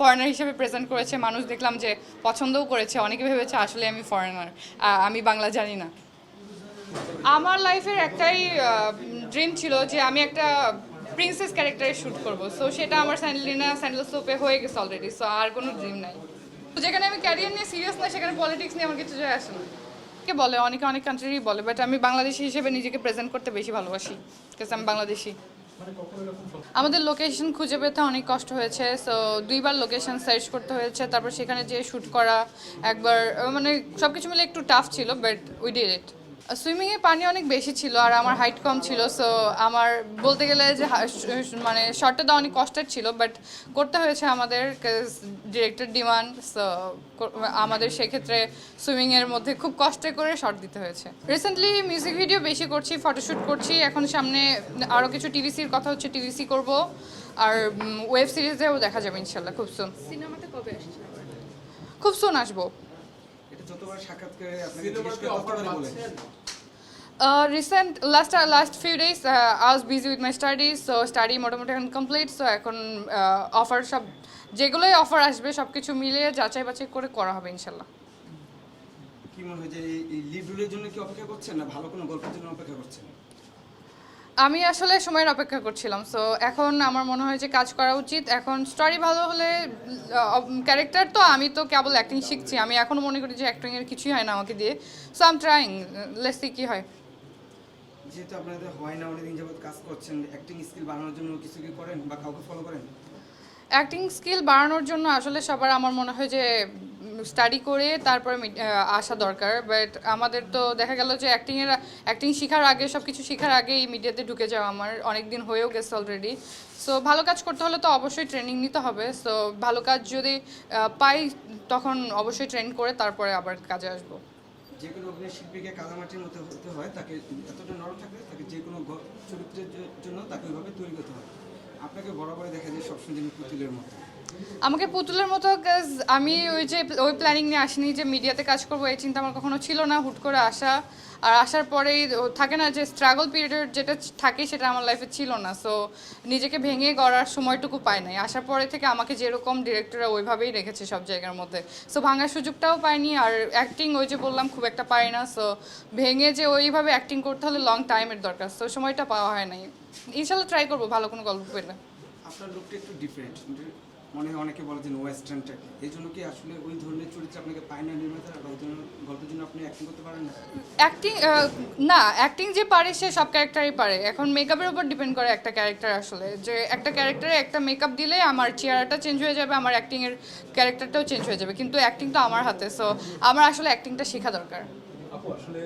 Foreigner হিসেবে present করেছে, মানুষ দেখলাম যে পছন্দও করেছে, অনেকে ভেবেছে আসলে আমি ফরেনার আমি বাংলা জানি না। আমার লাইফের একটাই ড্রিম ছিল যে আমি একটা প্রিন্সেস ক্যারেক্টারে শ্যুট করব। সো সেটা আমার স্যান্ডলিনা স্যান্ডেল সোপে হয়ে গেছে অলরেডি সো আর কোনো ড্রিম নাই। যেখানে আমি ক্যারিয়ার নিয়ে সিরিয়াস না সেখানে পলিটিক্স নিয়ে আমার কিছু যায় আসে না। কে বলে, অনেকে, অনেক কান্ট্রিরই বলে বাট আমি বাংলাদেশি হিসেবে নিজেকে প্রেজেন্ট করতে বেশি ভালোবাসি বিকজ আমি বাংলাদেশি। আমাদের লোকেশন খুঁজে পেতে অনেক কষ্ট হয়েছে সো দুইবার লোকেশন সার্চ করতে হয়েছে, তারপর সেখানে যেয়ে শ্যুট করা, একবার মানে সব কিছু মিলে একটু টাফ ছিল বাট উই ডিড ইট সুইমিংয়ে পানি অনেক বেশি ছিল আর আমার হাইট কম ছিল সো আমার বলতে গেলে যে মানে শর্টটা দেওয়া অনেক কষ্টের ছিল বাট করতে হয়েছে আমাদের ডিরেক্টর ডিমান্ড সো আমাদের সেক্ষেত্রে সুইমিংয়ের মধ্যে খুব কষ্টে করে শর্ট দিতে হয়েছে। রিসেন্টলি মিউজিক ভিডিও বেশি করছি ফটোশ্যুট করছি এখন সামনে আরও কিছু টিভিসির কথা হচ্ছে টিভিসি করব আর ওয়েব সিরিজেও দেখা যাবে ইনশাল্লাহ খুব সুন সিনেমাটা কবে আসছে? খুব সুন আসব। এটা যতবার সাক্ষাৎকারে আপনাকে জিজ্ঞেস করে ততবারই বলেন recent last last few days I was busy with my studies so study মোটামুটি এখন কমপ্লিট সো এখন অফার সব যেগুলোই অফার আসবে সব কিছু মিলিয়ে যাচাই বাছাই করে করা হবে ইনশাল্লাহ। কি মনে হয় যে এই- এই লিড রোলের জন্য কি অপেক্ষা করছেন না ভালো কোনো গল্পের জন্য অপেক্ষা করছেন? আমি আসলে সময়ের অপেক্ষা করছিলাম সো এখন আমার মনে হয় যে কাজ করা উচিত এখন স্টোরি ভালো হলে ক্যারেক্টার তো আমি তো কেবল অ্যাক্টিং শিখছি আমি এখনও মনে করি যে অ্যাক্টিংয়ের কিছুই হয় না আমাকে দিয়ে so am trying let's see কী হয়। যেহেতু আপনাদের হয় না, অনেকদিন যাবত কাজ করছেন অ্যাক্টিং স্কিল বাড়ানোর জন্য কিছু কি করেন বা কাউকে ফলো করেন? অ্যাক্টিং স্কিল বাড়ানোর জন্য আসলে সবার আমার মনে হয় যে স্টাডি করে তারপরে আসা দরকার। বাট আমাদের তো দেখা গেল যে অ্যাক্টিংয়ের অ্যাক্টিং শেখার আগে সব কিছু শেখার আগেই মিডিয়াতে ঢুকে যাওয়া আমার অনেক দিন হয়েও গেছে অলরেডি সো ভালো কাজ করতে হলে তো অবশ্যই ট্রেনিং নিতে হবে। সো ভালো কাজ যদি পাই, তখন অবশ্যই ট্রেন করে তারপরে আবার কাজে আসব। যে কোনো অভিনয় শিল্পীকে কাদামাটির মতো হতে হয়, তাকে এতটা নরম থাকলে তাকে যে কোনো চরিত্রের জন্য তাকে ওইভাবে তৈরি করতে হয়। আপনাকে বরাবরই দেখা যায় সবসময় যেন পুতুলের মতো। আমাকে পুতুলের মতো আমি ওই যে, ওই প্ল্যানিং নিয়ে আসিনি যে মিডিয়াতে কাজ করব, এই চিন্তা আমার কখনো ছিল না হুট করে আসা। আর আসার পরেই থাকে না যে স্ট্রাগল পিরিয়ডের যেটা থাকে সেটা আমার লাইফে ছিল না। সো নিজেকে ভেঙে গড়ার সময়টুকু পাই নাই। আসার পরে থেকে আমাকে যেরকম ডিরেক্টররা ওইভাবেই রেখেছে সব জায়গার মধ্যে। সো ভাঙার সুযোগটাও পাইনি। আর অ্যাক্টিং ওই যে বললাম, খুব একটা পাই না। সো ভেঙে যে ওইভাবে অ্যাক্টিং করতে হলে লং টাইমের দরকার। সো সময়টা পাওয়া হয় নাই। ইনশাল্লাহ ট্রাই করব, ভালো কোনো গল্প পেলে। আপনার লুকটা একটু ডিফারেন্ট মনে হয় অনেকে বলে যে ওয়েস্টার্ন টাইপ এই জন্য কি আসলে ওই ধরনের চরিত্র আপনাকে পায় না নির্মাতা ওই ধরনের গল্পের জন্য আপনি অ্যাক্টিং করতে পারেন না? অ্যাক্টিং না অ্যাক্টিং যে পারে সে সব ক্যারেক্টারই পারে। এখন মেকআপের উপর ডিপেন্ড করে একটা ক্যারেক্টার আসলে। যে একটা ক্যারেক্টারে একটা মেকআপ দিলে আমার চেহারাটা চেঞ্জ হয়ে যাবে আমার অ্যাক্টিংয়ের ক্যারেক্টারটাও চেঞ্জ হয়ে যাবে। কিন্তু অ্যাক্টিং তো আমার হাতে সো আমার আসলে অ্যাক্টিংটা শেখা দরকার। আপু আসলে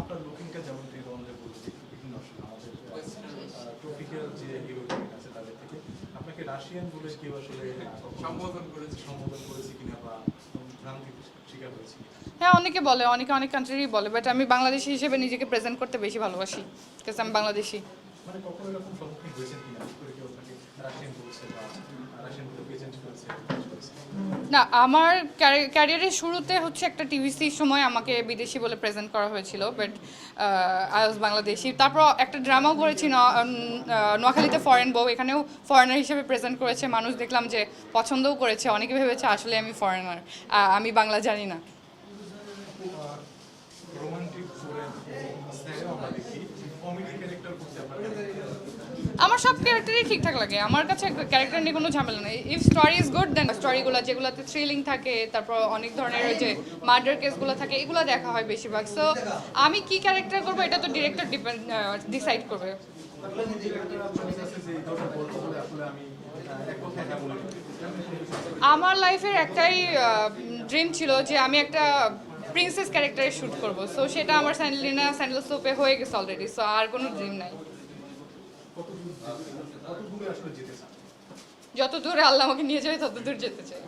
আপনার লুকিংটা যেমন রঞ্জে বলছি বিভিন্ন আসলে আমাদের টপিক্যাল যে হিরোইন আছে তাদের থেকে আপনাকে রাশিয়ান বলে কেউ আসলে সম্বোধন করেছে সম্বোধন করেছে কিনা বা হ্যাঁ অনেকে বলে অনেকে অনেক কান্ট্রিরই বলে বাট আমি বাংলাদেশি হিসেবে নিজেকে প্রেজেন্ট করতে বেশি ভালোবাসি বিকজ আমি বাংলাদেশি। মানে কখনো এরকম সম্মুখীন হয়েছেন কিনা? করে কেউ আপনাকে রাশিয়ান বলছে বা রাশিয়ান বলে প্রেজেন্ট করেছে? না, আমার ক্যারিয়ারের শুরুতে হচ্ছে একটা টিভিসির সময় আমাকে বিদেশি বলে প্রেজেন্ট করা হয়েছিল বাট ওয়াজ বাংলাদেশি। তারপর একটা ড্রামাও করেছি নোয়াখালীতে ফরেন বউ, এখানেও ফরেনার হিসেবে প্রেজেন্ট করেছে। মানুষ দেখলাম যে পছন্দও করেছে, অনেকে ভেবেছে আসলে আমি ফরেনার আমি বাংলা জানি না। রোমান্টিক? আমার সব ক্যারেক্টারই ঠিকঠাক লাগে। আমার কাছে ক্যারেক্টার নিয়ে কোনো ঝামেলা নেই। If story is good then স্টোরিগুলো যেগুলোতে থ্রিলিং থাকে, তারপর অনেক ধরনের ওই যে মার্ডার কেসগুলো থাকে, এগুলো দেখা হয় বেশিরভাগ। সো আমি কি ক্যারেক্টার করব এটা তো ডিরেক্টর ডিপেন্ড ডিসাইড করবে। আমার লাইফের একটাই ড্রিম ছিল যে আমি একটা প্রিন্সেস ক্যারেক্টারে শ্যুট করব। সো সেটা আমার স্যান্ডলিনা স্যান্ডেল সোপে হয়ে গেছে অলরেডি সো আর কোনো ড্রিম নাই কত দূর কত দূরে আসলে যেতে দূরে আল্লাহ আমাকে নিয়ে যাবে তত দূর যেতে চাই?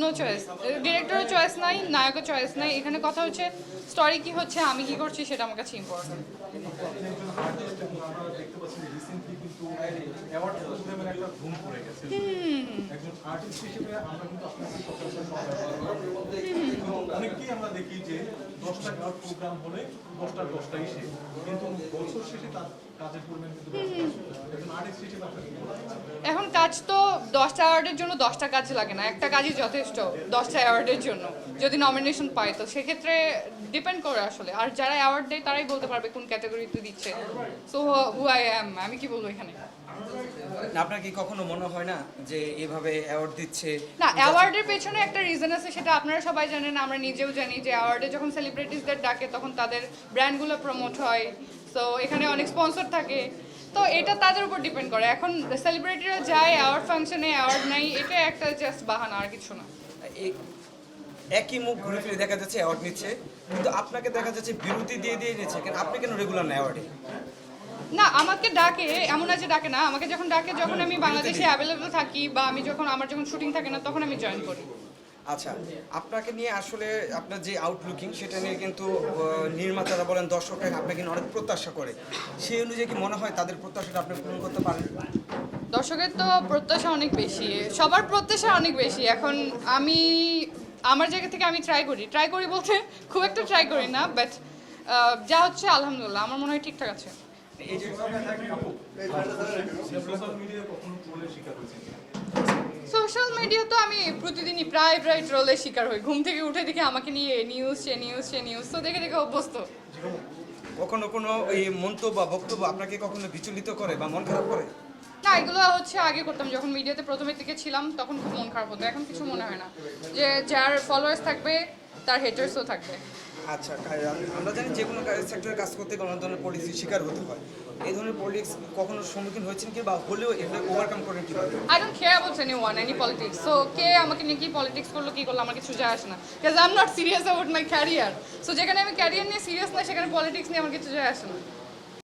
নো চয়েস ডিরেক্টরের চয়েস নাই নায়কের চয়েস নাই। এখানে কথা হচ্ছে স্টোরি কি হচ্ছে আমি কি করছি সেটা আমার কাছে ইম্পর্টেন্ট কিন্তু একটা ধুম পড়ে গেছে একজন আর্টিস্ট হিসেবে আমরা কিন্তু আপনাকে আমরা দেখি যে দশটা প্রোগ্রাম হলে দশটা দশটাই শেষ। কিন্তু বছর এখন কাজ তো দশটা অ্যাওয়ার্ডের জন্য দশটা কাজ লাগে না। একটা কাজই যথেষ্ট দশটা অ্যাওয়ার্ডের জন্য যদি নমিনেশন পায় তো। সেক্ষেত্রে ডিপেন্ড করে আসলে। আর যারা অ্যাওয়ার্ড দেয় তারাই বলতে পারবে কোন ক্যাটাগরিতে দিচ্ছে। সো হু আই অ্যাম আমি কি বলব এখানে? আপনার কি কখনো মনে হয় না যে এভাবে অ্যাওয়ার্ড দিচ্ছে? না অ্যাওয়ার্ডের পেছনে একটা রিজন আছে সেটা আপনারা সবাই জানেন আমরা নিজেও জানি যে অ্যাওয়ার্ডে যখন সেলিব্রিটিসদের ডাকে তখন তাদের ব্র্যান্ডগুলো প্রমোট হয়। সো এখানে অনেক স্পন্সর থাকে। তো এটা তাদের উপর ডিপেন্ড করে। এখন সেলিব্রিটিরা যায় অ্যাওয়ার্ড ফাংশনে অ্যাওয়ার্ড নাই এটা একটা জাস্ট বাহানা আর কিছু না। একই মুখ ঘুরে ফিরে দেখা যাচ্ছে অ্যাওয়ার্ড নিচ্ছে। কিন্তু আপনাকে দেখা যাচ্ছে বিরতি দিয়ে দিয়ে নিচ্ছে। কেন আপনি কেন রেগুলার না অ্যাওয়ার্ডে না আমাকে ডাকে এমন আছে ডাকে না। আমাকে যখন ডাকে যখন আমি বাংলাদেশে অ্যাভেলেবল থাকি বা আমি যখন আমার যখন শুটিং থাকে না তখন আমি জয়েন করি। আচ্ছা আপনাকে নিয়ে আসলে আপনার যে আউটলুকিং সেটা নিয়ে কিন্তু নির্মাতারা বলেন দর্শকরা আপনাকে অনেক প্রত্যাশা করে সেই অনুযায়ী কি মনে হয় তাদের প্রত্যাশাটা আপনি পূরণ করতে পারেন দর্শকের তো প্রত্যাশা অনেক বেশি সবার প্রত্যাশা অনেক বেশি এখন আমি আমার জায়গা থেকে আমি ট্রাই করি ট্রাই করি বলতে খুব একটা ট্রাই করি না বাট যা হচ্ছে আলহামদুলিল্লাহ আমার মনে হয় ঠিকঠাক আছে এই যে সোশ্যাল মিডিয়ায় কখনো ট্রোলের শিকার হয়েছে কিনা? সোশ্যাল মিডিয়া তো আমি প্রতিদিনই প্রায় প্রায় ট্রোলের শিকার হই। ঘুম থেকে উঠে দেখি আমাকে নিয়ে নিউজ সে নিউজ সে নিউজ তো দেখে দেখে অভ্যস্ত। কখনো কোনো এই মন্তব্য বা বক্তব্য আপনাকে কখনো বিচলিত করে বা মন খারাপ করে? না এগুলো হচ্ছে আগে করতাম। যখন মিডিয়াতে প্রথমের দিকে ছিলাম তখন খুব মন খারাপ হতো। এখন কিছু মনে হয় না। যে যার ফলোয়ার্স থাকবে তার হেটার্সও থাকবে। আচ্ছা আমরা জানি যে কোনো সেক্টরে কাজ করতে কোনো ধরনের পলিটিক্স শিকার হতে হয়। এই ধরনের পলিটিক্স কখনো সম্মুখীন হয়েছেন কি বা হলেও এটা ওভারকাম করেন কি I don't care about anyone any politics so কে আমাকে নিয়ে কি পলিটিক্স করল, কি করল, আমার কিছু যায় আসে না। Because I am not serious about my career so যেখানে আমি ক্যারিয়ার নিয়ে সিরিয়াস না সেখানে পলিটিক্স নিয়ে আমার কিছু যায় আসে না।